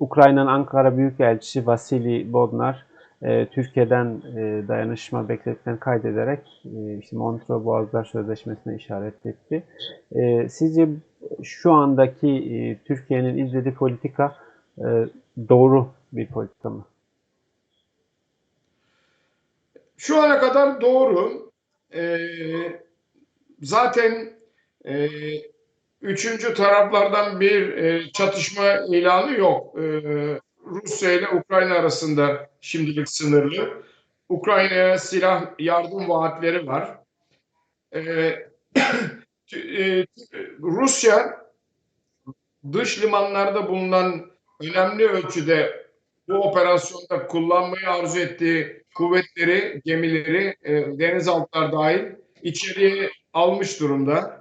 Ukrayna'nın Ankara Büyükelçisi Vasili Bodnar, e, Türkiye'den e, dayanışma beklediklerini kaydederek e, işte Montreux Boğazlar Sözleşmesi'ne işaret etti. E, sizce şu andaki e, Türkiye'nin izlediği politika e, doğru bir politika mı? Şu ana kadar doğru. Ee, zaten e, üçüncü taraflardan bir e, çatışma ilanı yok. Ee, Rusya ile Ukrayna arasında şimdilik sınırlı. Ukrayna'ya silah yardım vaatleri var. Ee, e, Rusya dış limanlarda bulunan önemli ölçüde bu operasyonda kullanmayı arzu ettiği kuvvetleri, gemileri, e, denizaltılar dahil içeriye almış durumda.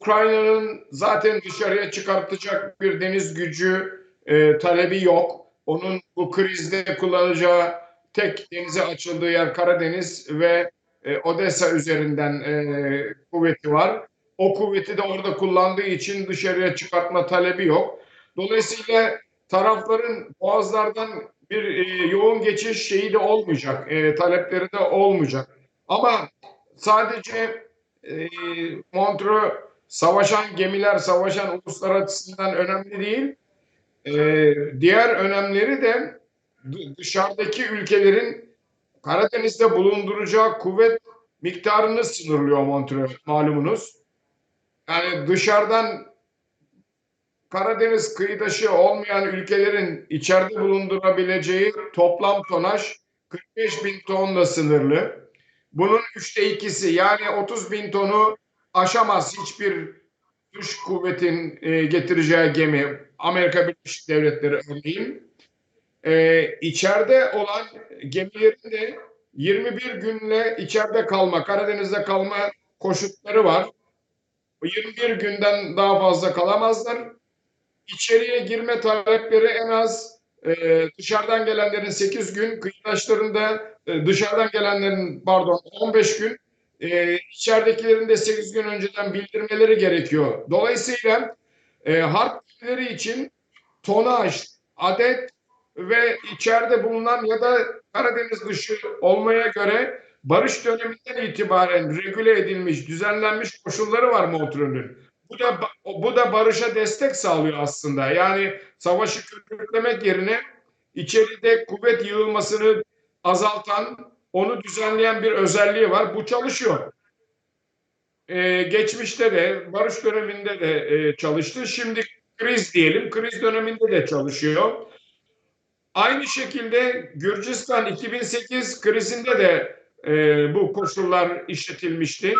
Ukrayna'nın zaten dışarıya çıkartacak bir deniz gücü e, talebi yok. Onun bu krizde kullanacağı tek denize açıldığı yer Karadeniz ve e, Odessa üzerinden e, kuvveti var. O kuvveti de orada kullandığı için dışarıya çıkartma talebi yok. Dolayısıyla tarafların boğazlardan bir e, yoğun geçiş şeyi de olmayacak, e, talepleri de olmayacak. Ama sadece e, Montreux savaşan gemiler, savaşan uluslar açısından önemli değil. E, diğer önemleri de dışarıdaki ülkelerin Karadeniz'de bulunduracağı kuvvet miktarını sınırlıyor Montreux malumunuz. Yani dışarıdan Karadeniz kıyıdaşı olmayan ülkelerin içeride bulundurabileceği toplam tonaj 45 bin tonla sınırlı. Bunun üçte ikisi yani 30 bin tonu aşamaz hiçbir dış kuvvetin e, getireceği gemi. Amerika Birleşik Devletleri örneğin. E, içeride olan gemilerin de 21 günle içeride kalma, Karadeniz'de kalma koşutları var. 21 günden daha fazla kalamazlar içeriye girme talepleri en az e, dışarıdan gelenlerin 8 gün, kıyıdaşlarında e, dışarıdan gelenlerin pardon 15 gün, e, içeridekilerin de 8 gün önceden bildirmeleri gerekiyor. Dolayısıyla e, harpleri için tonaj, adet ve içeride bulunan ya da Karadeniz dışı olmaya göre barış döneminden itibaren regüle edilmiş, düzenlenmiş koşulları var Montreux'ün. Bu da bu da barışa destek sağlıyor aslında. Yani savaşı körüklemek yerine içeride kuvvet yığılmasını azaltan, onu düzenleyen bir özelliği var. Bu çalışıyor. Ee, geçmişte de, barış döneminde de e, çalıştı. Şimdi kriz diyelim, kriz döneminde de çalışıyor. Aynı şekilde Gürcistan 2008 krizinde de e, bu koşullar işletilmişti.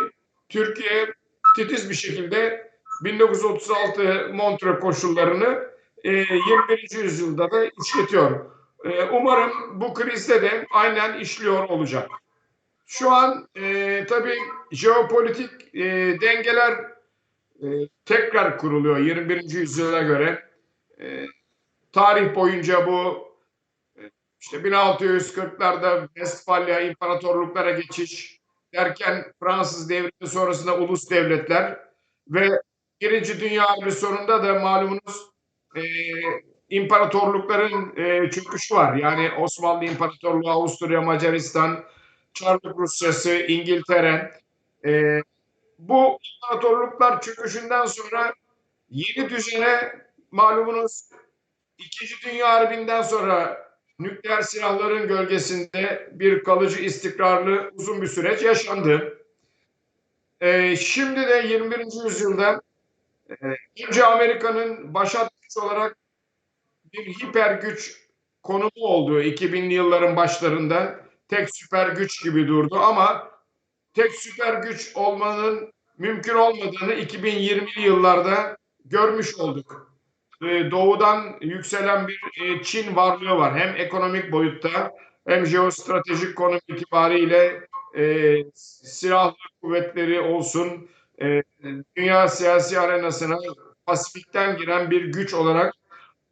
Türkiye titiz bir şekilde 1936 Montreux koşullarını e, 21. yüzyılda da işletiyor. E, umarım bu krizde de aynen işliyor olacak. Şu an e, tabii jeopolitik e, dengeler e, tekrar kuruluyor 21. yüzyıla göre. E, tarih boyunca bu e, işte 1640'larda Westfalia imparatorluklara geçiş derken Fransız devrimi sonrasında ulus devletler ve Birinci Dünya Harbi sonunda da malumunuz e, imparatorlukların e, çöküşü var. Yani Osmanlı İmparatorluğu, Avusturya, Macaristan, Çarlık Rusyası, İngiltere. E, bu imparatorluklar çöküşünden sonra yeni düzene malumunuz İkinci Dünya Harbi'nden sonra nükleer silahların gölgesinde bir kalıcı istikrarlı uzun bir süreç yaşandı. Ee, şimdi de 21. yüzyılda ee, önce Amerika'nın başat olarak bir hiper güç konumu olduğu 2000'li yılların başlarında tek süper güç gibi durdu ama tek süper güç olmanın mümkün olmadığını 2020'li yıllarda görmüş olduk. Ee, doğudan yükselen bir e, Çin varlığı var. Hem ekonomik boyutta hem jeostratejik konum itibariyle e, silahlı kuvvetleri olsun, e, dünya siyasi arenasına Pasifik'ten giren bir güç olarak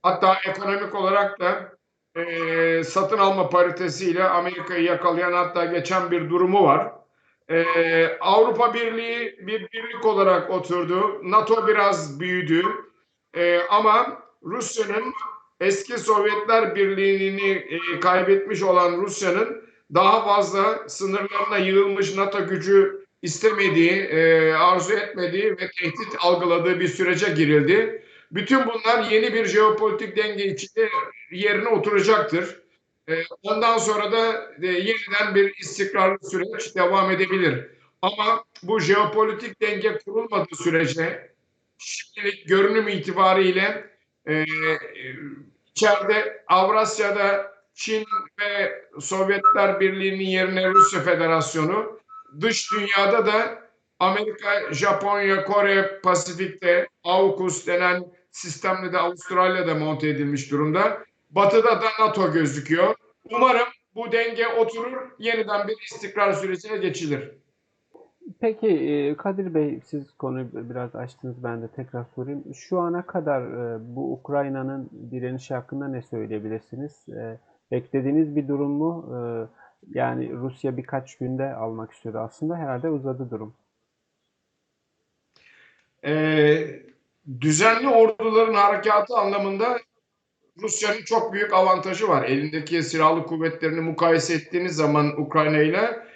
hatta ekonomik olarak da e, satın alma paritesiyle Amerika'yı yakalayan hatta geçen bir durumu var. E, Avrupa Birliği bir birlik olarak oturdu. NATO biraz büyüdü. E, ama Rusya'nın eski Sovyetler Birliği'ni e, kaybetmiş olan Rusya'nın daha fazla sınırlarına yığılmış NATO gücü istemediği, e, arzu etmediği ve tehdit algıladığı bir sürece girildi. Bütün bunlar yeni bir jeopolitik denge içinde yerine oturacaktır. E, ondan sonra da e, yeniden bir istikrarlı süreç devam edebilir. Ama bu jeopolitik denge kurulmadığı sürece şimdilik görünüm itibariyle e, içeride Avrasya'da Çin ve Sovyetler Birliği'nin yerine Rusya Federasyonu, dış dünyada da Amerika, Japonya, Kore, Pasifik'te AUKUS denen sistemle de Avustralya'da monte edilmiş durumda. Batı'da da NATO gözüküyor. Umarım bu denge oturur, yeniden bir istikrar sürecine geçilir. Peki e, Kadir Bey siz konuyu biraz açtınız ben de tekrar sorayım. Şu ana kadar e, bu Ukrayna'nın direnişi hakkında ne söyleyebilirsiniz? E, Beklediğiniz bir durum mu? Yani Rusya birkaç günde almak istiyordu aslında herhalde uzadı durum. Ee, düzenli orduların harekatı anlamında Rusya'nın çok büyük avantajı var. Elindeki silahlı kuvvetlerini mukayese ettiğiniz zaman Ukrayna ile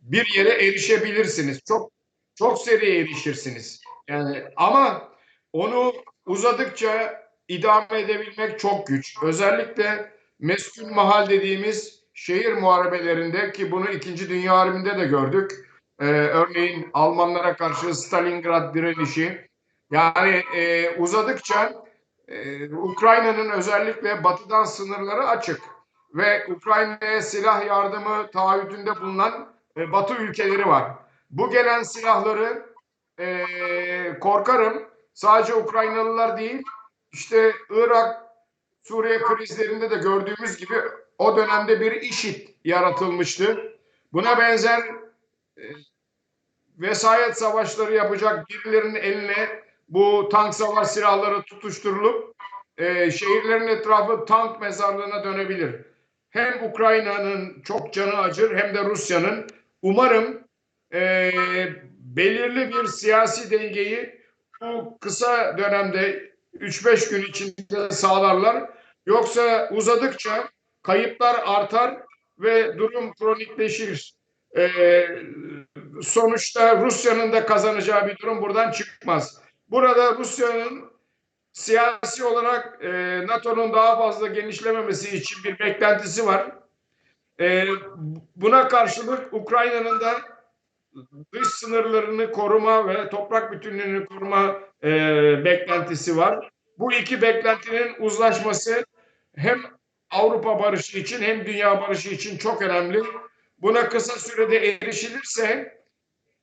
bir yere erişebilirsiniz. Çok çok seri erişirsiniz. Yani ama onu uzadıkça idame edebilmek çok güç. Özellikle meskun mahal dediğimiz şehir muharebelerinde ki bunu 2. Dünya Harbi'nde de gördük. Ee, örneğin Almanlara karşı Stalingrad direnişi. Yani e, uzadıkça e, Ukrayna'nın özellikle batıdan sınırları açık ve Ukrayna'ya silah yardımı taahhüdünde bulunan e, Batı ülkeleri var. Bu gelen silahları e, korkarım sadece Ukraynalılar değil, işte Irak, Suriye krizlerinde de gördüğümüz gibi o dönemde bir IŞİD yaratılmıştı. Buna benzer e, vesayet savaşları yapacak birilerinin eline bu tank savaş silahları tutuşturulup e, şehirlerin etrafı tank mezarlığına dönebilir. Hem Ukrayna'nın çok canı acır hem de Rusya'nın. Umarım e, belirli bir siyasi dengeyi bu kısa dönemde 3-5 gün içinde sağlarlar. Yoksa uzadıkça kayıplar artar ve durum kronikleşir. Ee, sonuçta Rusya'nın da kazanacağı bir durum buradan çıkmaz. Burada Rusya'nın siyasi olarak e, NATO'nun daha fazla genişlememesi için bir beklentisi var. E, buna karşılık Ukrayna'nın da dış sınırlarını koruma ve toprak bütünlüğünü koruma e, beklentisi var. Bu iki beklentinin uzlaşması hem Avrupa barışı için hem dünya barışı için çok önemli. Buna kısa sürede erişilirse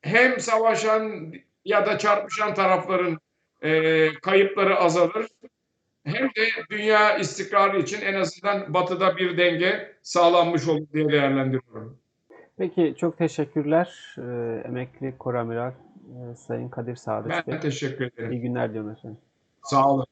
hem savaşan ya da çarpışan tarafların e, kayıpları azalır hem de dünya istikrarı için en azından batıda bir denge sağlanmış olur diye değerlendiriyorum. Peki çok teşekkürler. E, emekli Koramiral e, Sayın Kadir Sadık Ben Bey. teşekkür ederim. İyi günler diliyorum efendim. Sağ olun.